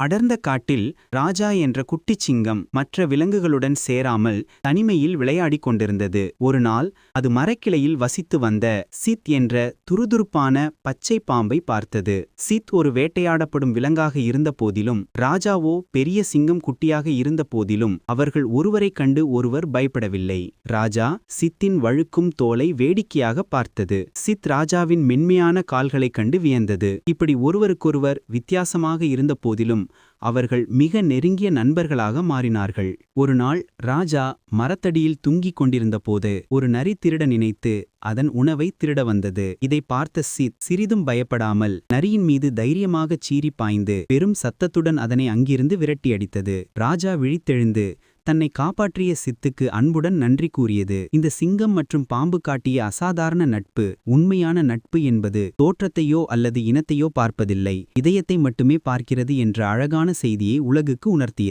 அடர்ந்த காட்டில் ராஜா என்ற குட்டிச் சிங்கம் மற்ற விலங்குகளுடன் சேராமல் தனிமையில் விளையாடிக் கொண்டிருந்தது. ஒரு நாள் அது மரக்கிளையில் வசித்து வந்த சித் என்ற துருதுருப்பான பச்சை பாம்பை பார்த்தது. சித் ஒரு வேட்டையாடப்படும் விலங்காக இருந்த போதிலும் ராஜாவோ பெரிய சிங்கம் குட்டியாக இருந்த போதிலும் அவர்கள் ஒருவரைக் கண்டு ஒருவர் பயப்படவில்லை. ராஜா சித்தின் வழுக்கும் தோலை வேடிக்கையாக பார்த்தது. சித் ராஜாவின் மென்மையான கால்களைக் கண்டு வியந்தது. இப்படி ஒருவருக்கொருவர் வித்தியாசமாக இருந்த போதிலும் அவர்கள் மிக நெருங்கிய நண்பர்களாக மாறினார்கள். ஒரு நாள் ராஜா மரத்தடியில் தூங்கிக் கொண்டிருந்தபோது ஒரு நரி திருட நினைத்து அதன் உணவை திருட வந்தது. இதை பார்த்த சித் சிறிதும் பயப்படாமல் நரியின் மீது தைரியமாகச் சீறி பாய்ந்து பெரும் சத்தத்துடன் அதனை அங்கிருந்து விரட்டியடித்தது. ராஜா விழித்தெழுந்து தன்னை காப்பாற்றிய சித்துக்கு அன்புடன் நன்றி கூறியது. இந்த சிங்கம் மற்றும் பாம்பு காட்டிய அசாதாரண நட்பு உண்மையான நட்பு என்பது தோற்றத்தையோ அல்லது இனத்தையோ பார்ப்பதில்லை. இதயத்தை மட்டுமே பார்க்கிறது என்ற அழகான செய்தியை உலகுக்கு உணர்த்தியது.